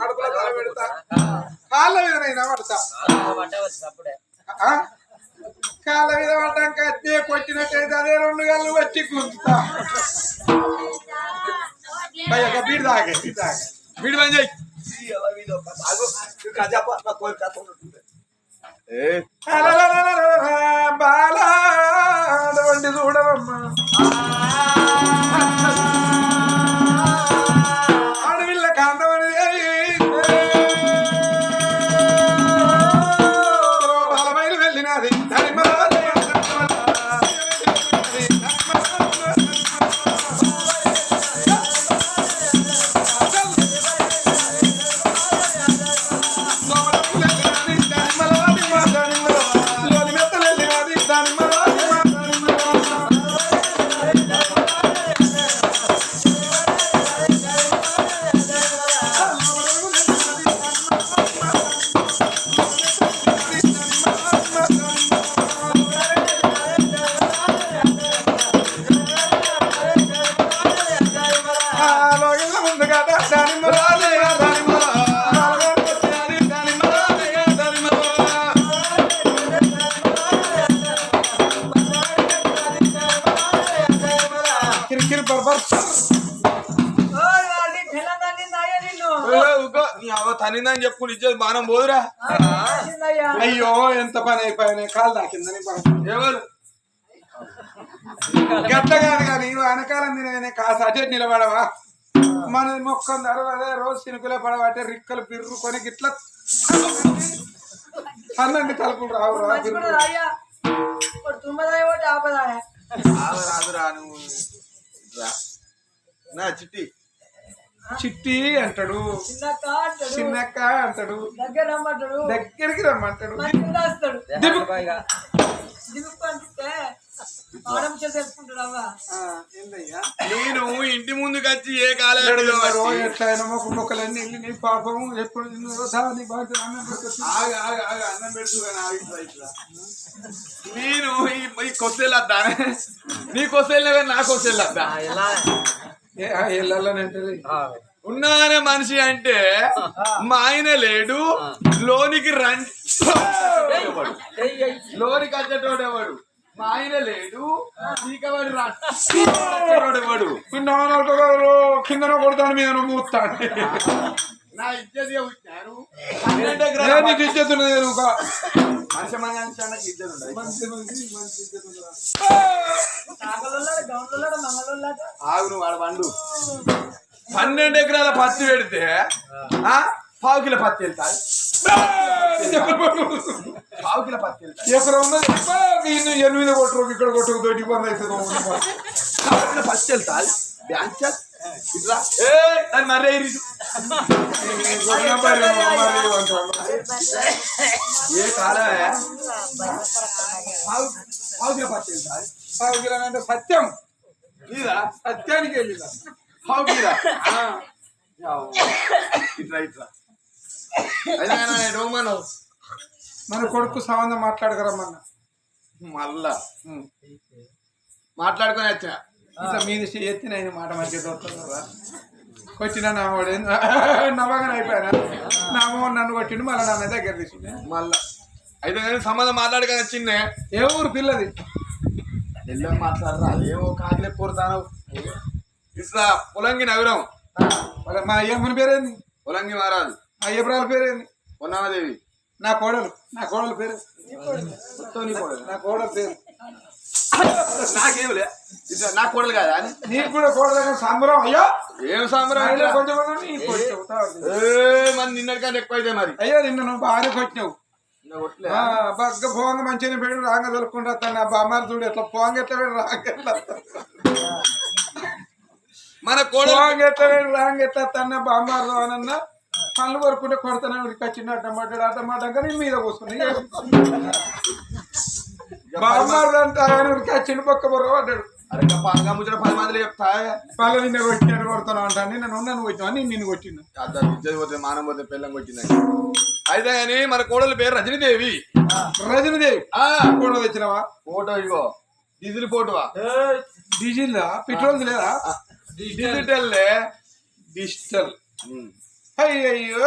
కడుపులో తల పెడతా. కాళ్ళ పడతా? కాళ్ళ మీద పడ్డాక అదే కొట్టినట్టయితే అదే రెండు గళ్ళు వచ్చి భయ్య బీడి తాగే బీడి తాగే. వీడి పని చేయి ఏ? తనిందని చెప్పుకుని ఇచ్చేది బాణం పోదురా. అయ్యో ఎంత పని అయిపోయినాయి. కాలు దాకిందని ఎవరు? కాదు కానీ వెనకాలం తినే కాస్త అటే నిలబడవా? మన మొక్కం తర్వాత రోజు సినుకులే పడబట్టే రిక్కలు బిర్రుకొని గిట్ల అన్నండి తలుపులు రావు రాదురా నువ్వు. నా చిట్టి. చిట్టి అంటాడు. చిన్నక్క అంటాడు. దగ్గర రమ్మంటాడు. దగ్గరికి రమ్మంటాడు. నేను ఇంటి ముందుకు వచ్చి ఏ కాలం ఎడగలరు, ఎట్లయినా మొక్క మొక్కలన్నీ వెళ్ళి నీ పాపం ఎప్పుడు నిన్ను దాని బాధ్యత అన్నం పెడుతుంది. ఆగు, ఆగు, ఆగు, అన్నం పెడుతూ ఇట్లా. నేను ఈ వద్దా నీ కానీ నా కొస్సేలు వెళ్ళాలనంటది ఉన్నానే మనిషి అంటే మా ఆయన లేడు లోనికి రండి లోనికి వచ్చేటోడెవడు మా ఆయన లేడు చీకవాడు రాడు కిందన కొడతాను మీద మూస్తాను నా ఇజ్జత్ నీకు ఉన్నది మనిషి మనిషి ఇజ్జత్ ఉండదు. ఉన్నదా? ఆగు నువ్వు ఆడ పండు. పన్నెండు ఎకరాల పత్తి పెడితే ఆ? పావు కిలో పత్తి వెళ్తాయి. పావు కిలో పత్తి వెళ్తాయి. ఎక్కడ ఉన్నది. వీళ్ళు ఎనిమిది కొట్టరు ఇక్కడ కొట్టకు తోటి బంద్ అవుతుంది పావు కిలో పత్తి వెళ్తాయి. బ్యాంక్ చెక్ ఇట్లా ఏ దాన్ని మర్రే. ఏ కాలమే? పావు కిలో పత్తి వెళ్తాయి. అంటే సత్యం. ఇదా? సత్యానికి పావు కిలో ఇట్లా ఇట్లా. అయినా నేను రోమను. మన కొడుకు సంబంధం మాట్లాడగరమ్మన్న. మళ్ళా. మాట్లాడుకొని వచ్చిన. ఇట్లా మీది ఎత్తిన ఆయన మాట మంచిగా దొరుకుతుందా కొట్టిన నామోడు నమ్మకం అయిపోయినా? నామో నన్ను కొట్టిండు మళ్ళీ నన్ను దగ్గర తీసుకున్నా మళ్ళా. అయితే సంబంధం మాట్లాడుకొని వచ్చిందే ఏ ఊరు పిల్లది? ఎల్లం మాట్లాడరా? ఏమో కాకిలే పూరుతాను ఇట్లా పొలంగి నగరం. మా అయ్యమ్మని పేరేంది? పొలంగి మహారాజు. మా అయ్యపురాల పేరేంది? పొన్నామదేవి. నా కోడలు. నా కోడలు పేరు? కోడలు. నా కోడలు పేరు? నాకేమిలే? ఇట్లా నా కోడలు కాదా అని? నీకు కూడా కోడలు సంబరం? అయ్యో! ఏం సాంబ్రం కొంచెం. ఏ మన నిన్నటికంటే ఎక్కువ అయితే మరి. అయ్యో నిన్న నువ్వు బాగానే కొట్టినావు. బగ్గ పోంగ మంచిగా పెడు రాంగ దొరుకుంటా తన బామ్మారు చూడు ఎట్లా పోంగ పెడు రాంగ మన పోంగ పెడు రాంగ తన బామ్మారు అనన్నా పనులు కొరుకుంటే కొడతానే ఉడికొచ్చిండు అట్టమాట అట్టమాట కానీ మీద కూర్చుని. బామ్మారు అంటే ఆయన ఉడికొచ్చిండు పక్క బొర్ర పడ్డాడు. అరే ఇంకా పాంగా ముచ్చట పది మందిలో చెప్తా వాళ్ళ నిన్న కొట్టినాడు కొడతాను అంటాను నేను ఉన్నాను కొట్టినా నేను నిన్ను పోతే మానం పోతే పిల్లం కొట్టిందని అయితే కానీ మన కోడల పేరు రజనీదేవి. రజనీదేవి. ఆ. ఫోటో తెచ్చినావా? ఫోటో ఇగో డీజిల్ ఫోటోవా? డీజిల్ పెట్రోల్ లేదా? డిజిటల్. డిజిటల్. అయ్యయ్యో.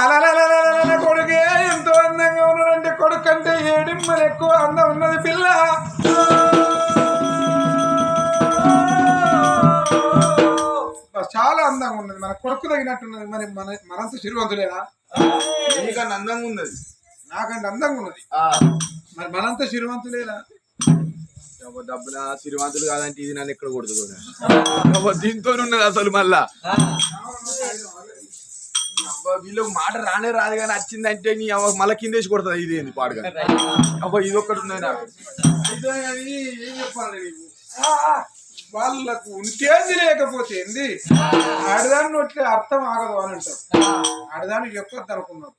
అలలలలలల కొడుకే ఎంతో అందంగా ఉన్నాడంటే కొడుకు అంటే ఏడిమ్మలు ఎక్కువ అందం ఉన్నది పిల్ల. అందంగా ఉన్నది మన కొడుకు తగినట్టున్నది మరి మన మనంత శిరువంతులేనా నీకన్నా అందంగా ఉన్నది. నాకంటే అందంగా ఉన్నది. ఆ. మరి మనంత శిరువంతులేనా అబ్బో డబ్బున శ్రీమంతులు కాదంటే ఇది నన్ను ఎక్కడ కొడుతుంది దీంతో ఉన్నది అసలు మళ్ళా. వీళ్ళకి మాట రానే రాదు కానీ వచ్చిందంటే నీ అవ్వ మళ్ళా కిందేసి కొడుతుంది. ఇది ఏంది పాడుగా? అబ్బా ఇది ఒక్కటి ఉన్నది నాకు. ఏం చెప్పాలి వాళ్ళకు ఉంటేంది లేకపోతే ఏంది? ఆడదాన్ని నోట్లే అర్థం ఆగదు అని అంటారు. ఆడదానికి చెప్పొద్దు అనుకున్నారు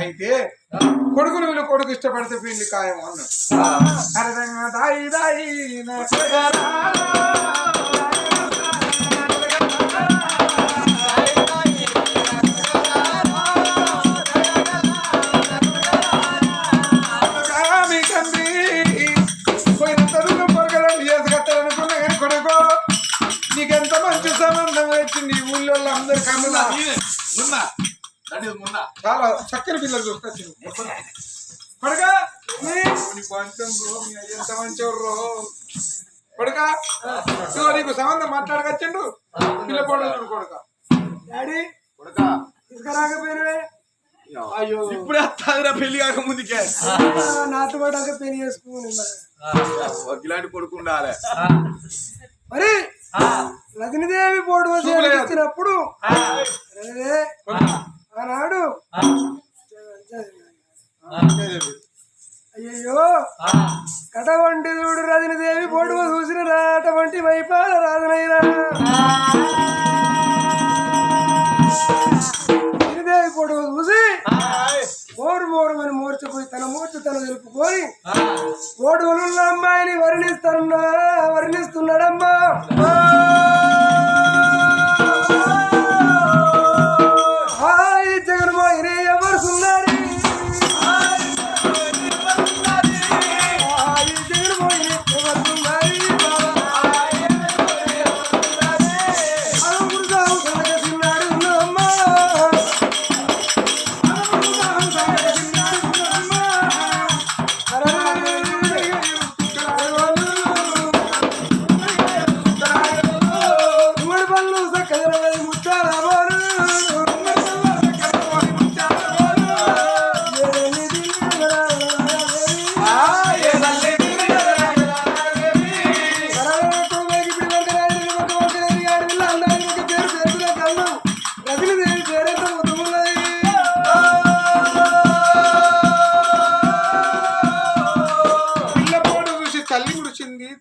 అయితే కొడుకును వీళ్ళు కొడుకు ఇష్టపడితే పెళ్ళి ఖాయం అన్నాడు. అర్థంగా దాయి దాయి అందరు కన్నులా. మున్నా రండి మున్నా చాలా చక్కని పిల్లలు చూసుకొచ్చింది కొడుకా నీ నీ కొంచెం రో, మీ అయ్య ఎంత మంచోర్రో కొడుకా ఇదిగో నీకు సంబంధం మాట్లాడకొచ్చిండు పిల్ల పొడవు కొడుక. డాడీ కొడుకా? తీసుకురాకపోయినవే? అయ్యో. ఇప్పుడే వస్తాదిరా పెళ్ళి కాక ముందుకే. నాతో పాటు పెళ్ళి చేసుకుని ఒక ఇలాంటి కొడుకు ఉండాలి. మరి రజనీదేవి పోటు వచ్చినప్పుడు ఆనాడు. అయ్యయ్యో. కటవంటి చూడు రజనీదేవి పోటు చూసిన రాటవంటి వైపాల రాజనైనా తను తెలుపుకొని ఓడుగులున్న అమ్మాయిని వర్ణిస్తున్నా వర్ణిస్తున్నాడమ్మా.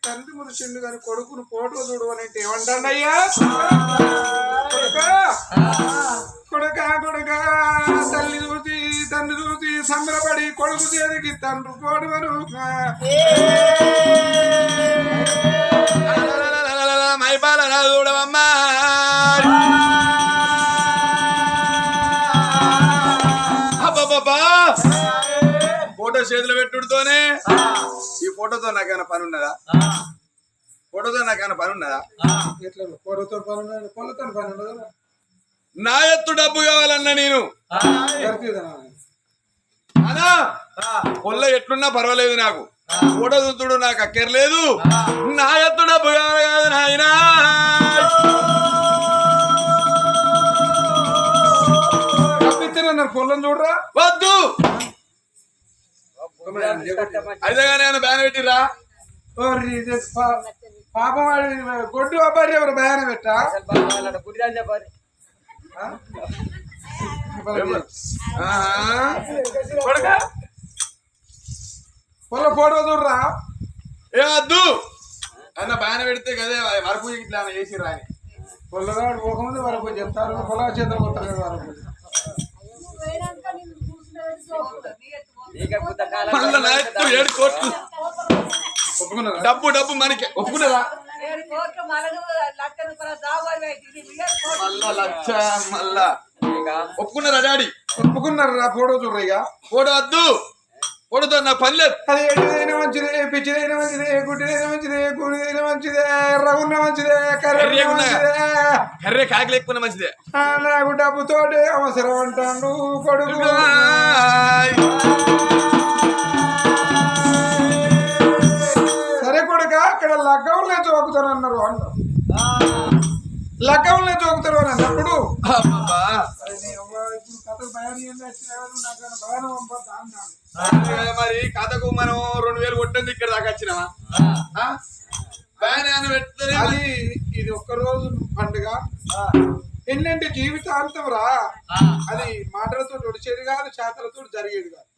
తండ్రి ముడిచింది కానీ కొడుకును పోటు చూడు అని అంటే ఏమంటాడయ్యా కొడుకా! కొడుకా తల్లి చూసి తండ్రి చూసి సంబరపడి కొడుకు చేతికి తండ్రి పోటు మైపాల చూడవమ్మా అబ్బబ్బబ్బా! ఫోటో చేతిలో పెట్టుడుతోనే ఈ ఫోటోతో నాకేమైనా పని ఉన్నదా? ఫోటోతో నాకేమైనా పని ఉన్నదా? ఎట్లా పొరతో పని పొలతో పని ఉండదు నా ఎత్తు డబ్బు కావాలన్నా నేను. అనా పొల్ల ఎట్లున్నా పర్వాలేదు నాకు. ఫోటో చూస్తుడు నాకు అక్కర్లేదు. నా ఎత్తు డబ్బు కావాలి కాదు నాయనా. తప్పించిన నన్ను పొలం చూడరా? వద్దు. అయితే బ్యాన్ పెట్టిరా పాపం వాడి గొడ్డు అబ్బాయి ఎవరు? భయాన పెట్టా? పొల ఫోటో చూడరా? ఏ వద్దు అన్న బ్యాన్ పెడితే కదే వరపు ఇట్లా చేసి రాని పొల్లగాడు పోకముందు వరకు చెప్తారు. పొల చేతులు పోతారు వరకు మళ్ళా నా ఎత్తు ఏడు కోట్లు. ఒప్పుకున్నారా? డబ్బు డబ్బు మనకి. లక్ష మళ్ళా. మళ్ళా ఒప్పుకున్నారా డాడీ? ఒప్పుకున్నారా? ఫోటో చూడయ్యా ఫోటో వద్దు. ఫోటోతో నాకు పని లేదు. అది మంచిదే పిచ్చిదైనా మంచిదే గుడ్డిదైనా మంచిదే గుడిదైనా మంచిదే ఎర్రగున్న మంచిదే కర్రెగున్న. మంచిదే. కర్రే కాకి లేకపోయినా మంచిదే. నాకు డబ్బుతోటి అవసరం అంటాడు కొడుకు. సరే కొడుక అక్కడ లగ్గంలో జోకుతారు అన్నారు లగ్గంలో జోకుతారు అని అన్నప్పుడు మరి కథకు మనం రెండు వేలు కొట్టింది ఇక్కడ దాకా వచ్చినావా ఆ? బ్యాన్ పెడితేనే అది ఇది ఒక్క రోజు పండుగ ఎన్నంటే జీవితాంతం రా అది మాటలతో నడిచేది కాదు చేతలతో జరిగేది కాదు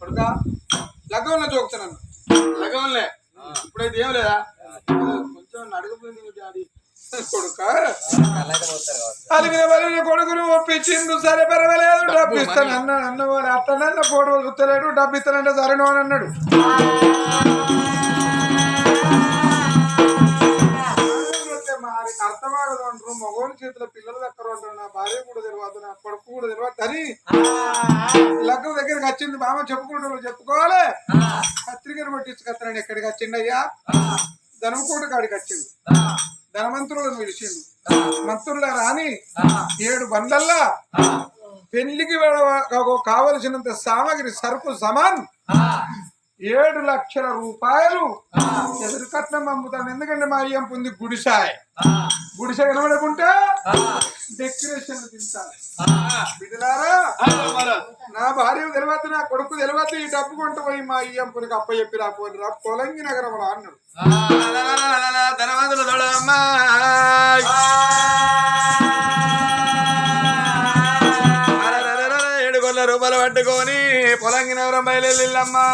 కొడుక లగ్గంలో జోకుతాను లగంలే ఇప్పుడైతే ఏం లేదా కొంచెం నడకపోయింది డాడీ కొడుక? అలిగిన బలిగిన కొడుకును ఒప్పించిండు. సరే పర్వాలేదు డబ్బు ఇస్తాను అన్న అన్న వాళ్ళు అట్లనన్న ఫోటో చూస్తలేడు డబ్బు ఇస్తానంటే సరేను అని అన్నాడు. మరి మగోని చేతిలో పిల్లల దగ్గర ఉంటారు నా భార్య కూడా తెలియదు నా కొడుకు కూడా తెలియదు అని. లగ్గం దగ్గరికి వచ్చింది బామ్మ చెప్పుకుంటారు చెప్పుకోవాలి. పత్రికను కొట్టించుకొస్తాను ఎక్కడికి వచ్చిండు అయ్యా ధనకోటి కాడికి వచ్చిండు ధనవంతులను పిలిచిండు మంత్రుల రాని ఏడు బండ్లల్లా పెళ్ళికి కావలసినంత సామాగ్రి సరుకు సమాన్. ఏడు లక్షల రూపాయలు ఎదురు కట్నం అమ్ముతాను ఎందుకంటే మా అయ్యం పొంది గుడిసాయ్ గుడిసె కనబడకుంటే డెకరేషన్ తింటాను బిడ్డలారా నా భార్య తెలియదు నా కొడుకు తెలియదు ఈ డబ్బు కొంటూ పోయి మా అయ్యం పొనికి అప్ప చెప్పి రాపోని రా పొలంగి నగరంలో అన్నాడు ధనవంతులు చూడమ్మా ఏడు కొల్ల రూపాయలు పట్టుకొని పొలంగినవరం బయలుదేరిల్లమ్మా.